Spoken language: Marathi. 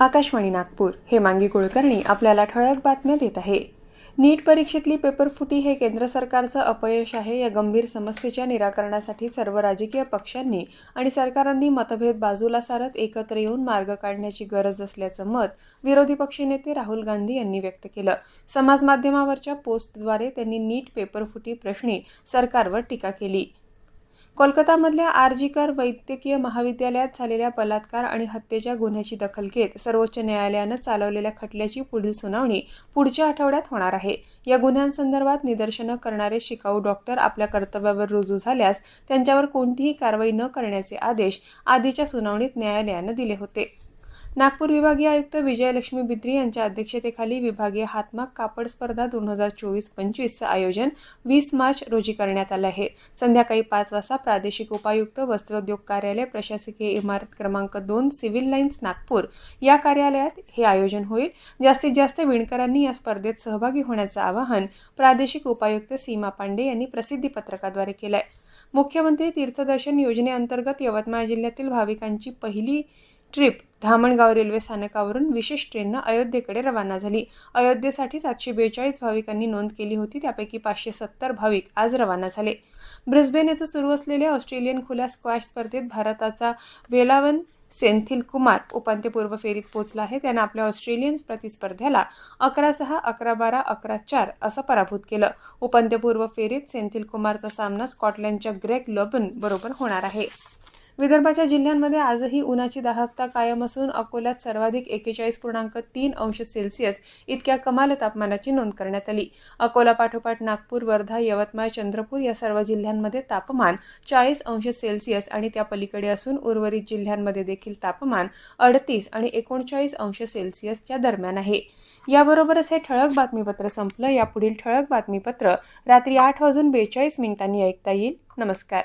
आकाशवाणी नागपूर. हे मांगी कुलकर्णी आपल्याला ठळक बातम्या देत आहे. नीट परीक्षेतली पेपरफुटी हे केंद्र सरकारचं अपयश आहे या गंभीर समस्येच्या निराकरणासाठी सर्व राजकीय पक्षांनी आणि सरकारांनी मतभेद बाजूला सारत एकत्र येऊन मार्ग काढण्याची गरज असल्याचं मत विरोधी पक्षनेते राहुल गांधी यांनी व्यक्त केलं. समाजमाध्यमावरच्या पोस्टद्वारे त्यांनी नीट पेपरफुटी प्रश्नी सरकारवर टीका केली. कोलकातामधल्या आरजीकर वैद्यकीय महाविद्यालयात झालेल्या बलात्कार आणि हत्येच्या गुन्ह्याची दखल घेत सर्वोच्च न्यायालयानं चालवलेल्या खटल्याची पुढील सुनावणी पुढच्या आठवड्यात होणार आहे. या गुन्ह्यांसंदर्भात निदर्शनं करणारे शिकाऊ डॉक्टर आपल्या कर्तव्यावर रुजू झाल्यास त्यांच्यावर कोणतीही कारवाई न करण्याचे आदेश आधीच्या सुनावणीत न्यायालयानं दिले होते. नागपूर विभागीय आयुक्त विजयलक्ष्मी बिद्री यांच्या अध्यक्षतेखाली विभागीय हातमाग कापड स्पर्धा दोन हजार चोवीस पंचवीसचं आयोजन वीस मार्च रोजी करण्यात आलं आहे. संध्याकाळी पाच वाजता प्रादेशिक उपायुक्त वस्त्रोद्योग कार्यालय प्रशासकीय इमारत क्रमांक दोन सिव्हिल लाईन्स नागपूर या कार्यालयात हे आयोजन होईल. जास्तीत जास्त विणकरांनी या स्पर्धेत सहभागी होण्याचं आवाहन प्रादेशिक उपायुक्त सीमा पांडे यांनी प्रसिद्धी पत्रकाद्वारे केलं आहे मुख्यमंत्री तीर्थदर्शन योजनेअंतर्गत यवतमाळ जिल्ह्यातील भाविकांची पहिली ट्रिप धामणगाव रेल्वे स्थानकावरून विशेष ट्रेननं अयोध्येकडे रवाना झाली. अयोध्येसाठी सातशे बेचाळीस भाविकांनी नोंद केली होती त्यापैकी पाचशे सत्तर भाविक आज रवाना झाले. ब्रिस्बेन येथे सुरू असलेल्या ऑस्ट्रेलियन खुल्या स्क्वॅश स्पर्धेत भारताचा वेलावन सेंथिल कुमार उपांत्यपूर्व फेरीत पोहोचला आहे. त्यानं आपल्या ऑस्ट्रेलियन प्रतिस्पर्ध्याला अकरा सहा अकरा बारा अकरा चार असं पराभूत केलं. उपांत्यपूर्व फेरीत सेंथिल कुमारचा सामना स्कॉटलंडच्या ग्रेग लॉबन बरोबर होणार आहे. विदर्भाच्या जिल्ह्यांमध्ये आजही उन्हाची दाहकता कायम असून अकोल्यात सर्वाधिक एकेचाळीस पूर्णांक तीन अंश सेल्सिअस इतक्या कमाल तापमानाची नोंद करण्यात आली. अकोला पाठोपाठ नागपूर वर्धा यवतमाळ चंद्रपूर या सर्व जिल्ह्यांमध्ये तापमान चाळीस अंश सेल्सिअस आणि त्या पलीकडे असून उर्वरित जिल्ह्यांमध्ये देखील तापमान अडतीस आणि एकोणचाळीस अंश सेल्सिअसच्या दरम्यान आहे. याबरोबरच हे ठळक बातमीपत्र संपलं. यापुढील ठळक बातमीपत्र रात्री आठ वाजून बेचाळीस मिनिटांनी ऐकता येईल. नमस्कार.